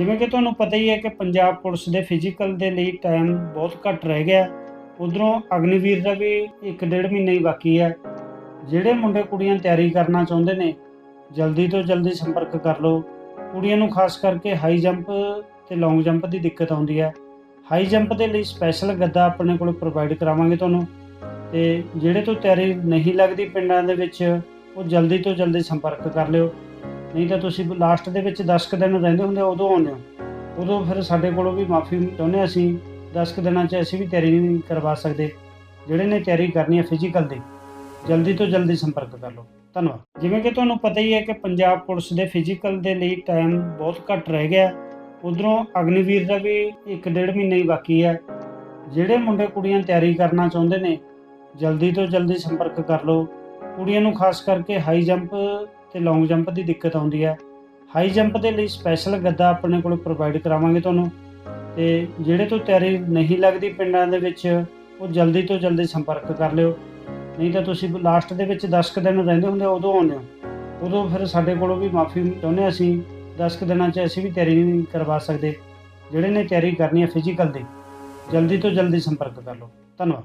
ਜਿਵੇਂ ਕਿ ਤੁਹਾਨੂੰ ਪਤਾ ਹੀ ਹੈ ਕਿ ਪੰਜਾਬ ਪੁਲਿਸ ਦੇ ਫਿਜ਼ੀਕਲ ਦੇ ਲਈ ਟਾਈਮ ਬਹੁਤ ਘੱਟ ਰਹਿ ਗਿਆ। ਉਧਰੋਂ ਅਗਨੀਵੀਰ ਦਾ ਵੀ 1.5 ਮਹੀਨਾ ਹੀ ਬਾਕੀ ਹੈ। ਜਿਹੜੇ ਮੁੰਡੇ ਕੁੜੀਆਂ ਤਿਆਰੀ ਕਰਨਾ ਚਾਹੁੰਦੇ ਨੇ, ਜਲਦੀ ਤੋਂ ਜਲਦੀ ਸੰਪਰਕ ਕਰ ਲਓ। ਕੁੜੀਆਂ ਨੂੰ ਖਾਸ ਕਰਕੇ ਹਾਈ ਜੰਪ ਤੇ ਲੌਂਗ ਜੰਪ ਦੀ ਦਿੱਕਤ ਆਉਂਦੀ ਹੈ। ਹਾਈ ਜੰਪ ਦੇ ਲਈ ਸਪੈਸ਼ਲ ਗੱਦਾ ਆਪਣੇ ਕੋਲ ਪ੍ਰੋਵਾਈਡ ਕਰਾਵਾਂਗੇ ਤੁਹਾਨੂੰ। ਤੇ ਜਿਹੜੇ ਤੋਂ ਤਿਆਰੀ ਨਹੀਂ ਲੱਗਦੀ ਪਿੰਡਾਂ ਦੇ ਵਿੱਚ, ਉਹ ਜਲਦੀ ਤੋਂ ਜਲਦੀ ਸੰਪਰਕ ਕਰ ਲਿਓ। ਨਹੀਂ ਤਾਂ ਤੁਸੀਂ ਲਾਸਟ ਦੇ ਵਿੱਚ 10 ਕੁ ਦਿਨ ਰਹਿੰਦੇ ਹੁੰਦੇ ਆ, ਉਦੋਂ ਆਉਂਦੇ ਹੋ। ਉਦੋਂ ਫਿਰ ਸਾਡੇ ਕੋਲੋਂ ਵੀ ਮਾਫੀ ਚਾਹੁੰਦੇ ਹਾਂ ਅਸੀਂ 10 ਕੁ ਦਿਨਾਂ 'ਚ ਅਸੀਂ ਵੀ ਤਿਆਰੀ ਨਹੀਂ ਕਰਵਾ ਸਕਦੇ ਜਿਹੜੇ ਨੇ ਤਿਆਰੀ ਕਰਨੀ ਹੈ ਫਿਜ਼ੀਕਲ ਦੀ ਜਲਦੀ ਤੋਂ ਜਲਦੀ ਸੰਪਰਕ ਕਰ ਲਓ। ਧੰਨਵਾਦ। ਜਿਵੇਂ ਕਿ ਤੁਹਾਨੂੰ ਪਤਾ ਹੀ ਹੈ ਕਿ ਪੰਜਾਬ ਪੁਲਿਸ ਦੇ ਫਿਜ਼ੀਕਲ ਦੇ ਲਈ ਟਾਈਮ ਬਹੁਤ ਘੱਟ ਰਹਿ ਗਿਆ ਉਧਰੋਂ ਅਗਨੀਵੀਰ ਦਾ ਵੀ 1.5 ਮਹੀਨਾ ਹੀ ਬਾਕੀ ਹੈ। ਜਿਹੜੇ ਮੁੰਡੇ ਕੁੜੀਆਂ ਤਿਆਰੀ ਕਰਨਾ ਚਾਹੁੰਦੇ ਨੇ ਜਲਦੀ ਤੋਂ ਜਲਦੀ ਸੰਪਰਕ ਕਰ ਲਓ। ਕੁੜੀਆਂ ਨੂੰ ਖਾਸ ਕਰਕੇ ਹਾਈ ਜੰਪ ਤੇ ਲੌਂਗ ਜੰਪ ਦੀ ਦਿੱਕਤ ਆਉਂਦੀ ਹੈ। ਹਾਈ ਜੰਪ ਦੇ ਲਈ ਸਪੈਸ਼ਲ ਗੱਦਾ ਆਪਣੇ ਕੋਲ ਪ੍ਰੋਵਾਈਡ ਕਰਾਵਾਂਗੇ ਤੁਹਾਨੂੰ। ਤੇ ਜਿਹੜੇ ਤੋਂ ਤਿਆਰੀ ਨਹੀਂ ਲੱਗਦੀ ਪਿੰਡਾਂ ਦੇ ਵਿੱਚ, ਉਹ ਜਲਦੀ ਤੋਂ ਜਲਦੀ ਸੰਪਰਕ ਕਰ ਲਿਓ। ਨਹੀਂ ਤਾਂ ਤੁਸੀਂ ਲਾਸਟ ਦੇ ਵਿੱਚ 10 ਕੁ ਦਿਨ ਰਹਿੰਦੇ ਹੁੰਦੇ, ਉਦੋਂ ਆਉਂਦੇ ਹੋ। ਉਦੋਂ ਫਿਰ ਸਾਡੇ ਕੋਲੋਂ ਵੀ ਮਾਫੀ ਚਾਹੁੰਦੇ ਹਾਂ ਅਸੀਂ। 10 ਕੁ ਦਿਨਾਂ 'ਚ ਅਸੀਂ ਵੀ ਤਿਆਰੀ ਨਹੀਂ ਕਰਵਾ ਸਕਦੇ। ਜਿਹੜੇ ਨੇ ਤਿਆਰੀ ਕਰਨੀ ਹੈ ਫਿਜ਼ੀਕਲ ਦੀ, ਜਲਦੀ ਤੋਂ ਜਲਦੀ ਸੰਪਰਕ ਕਰ ਲਓ। ਧੰਨਵਾਦ।